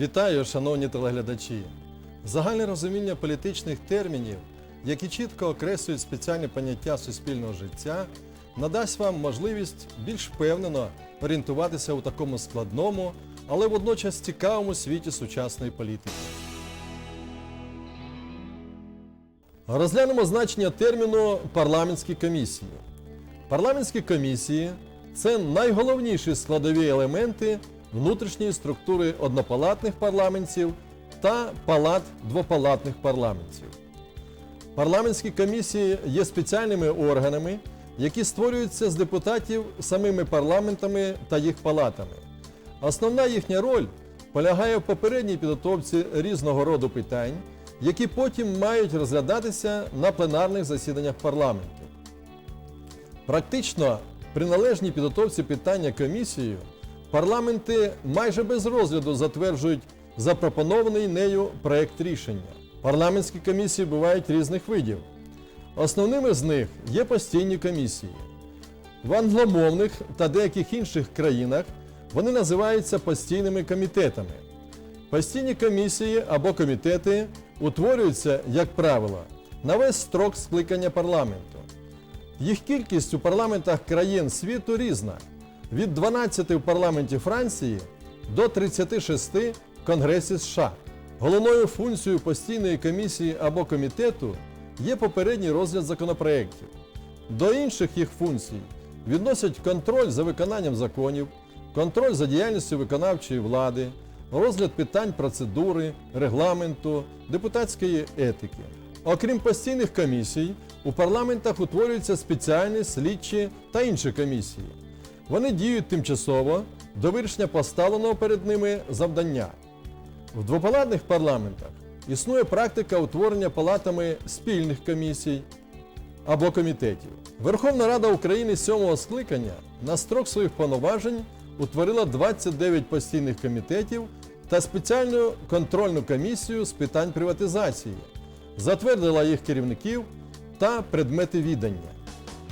Вітаю, шановні телеглядачі! Загальне розуміння політичних термінів, які чітко окреслюють спеціальні поняття суспільного життя, надасть вам можливість більш впевнено орієнтуватися у такому складному, але водночас цікавому світі сучасної політики. Розглянемо значення терміну парламентські комісії. Парламентські комісії це найголовніші складові елементи внутрішньої структури однопалатних парламентів та палат двопалатних парламентів. Парламентські комісії є спеціальними органами, які створюються з депутатів самими парламентами та їх палатами. Основна їхня роль полягає в попередній підготовці різного роду питань, які потім мають розглядатися на пленарних засіданнях парламенту. Практично при належній підготовці питання комісією парламенти майже без розгляду затверджують запропонований нею проект рішення. Парламентські комісії бувають різних видів. Основними з них є постійні комісії. В англомовних та деяких інших країнах вони називаються постійними комітетами. Постійні комісії або комітети утворюються, як правило, на весь строк скликання парламенту. Їх кількість у парламентах країн світу різна від 12 в парламенті Франції до 36 в Конгресі США. Головною функцією постійної комісії або комітету є попередній розгляд законопроєктів. До інших їх функцій відносять контроль за виконанням законів, контроль за діяльністю виконавчої влади, розгляд питань процедури, регламенту, депутатської етики. Окрім постійних комісій, у парламентах утворюються спеціальні слідчі та інші комісії. Вони діють тимчасово до вирішення поставленого перед ними завдання. В двопалатних парламентах існує практика утворення палатами спільних комісій або комітетів. Верховна Рада України сьомого скликання на строк своїх повноважень утворила 29 постійних комітетів та спеціальну контрольну комісію з питань приватизації, затвердила їх керівників та предмети відання.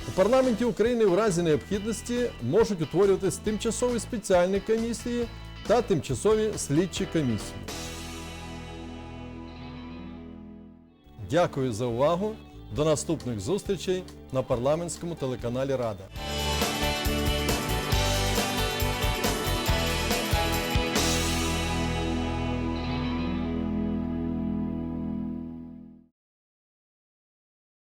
У парламенті України в разі необхідності можуть утворюватись тимчасові спеціальні комісії та тимчасові слідчі комісії. Дякую за увагу. До наступних зустрічей на парламентському телеканалі Рада.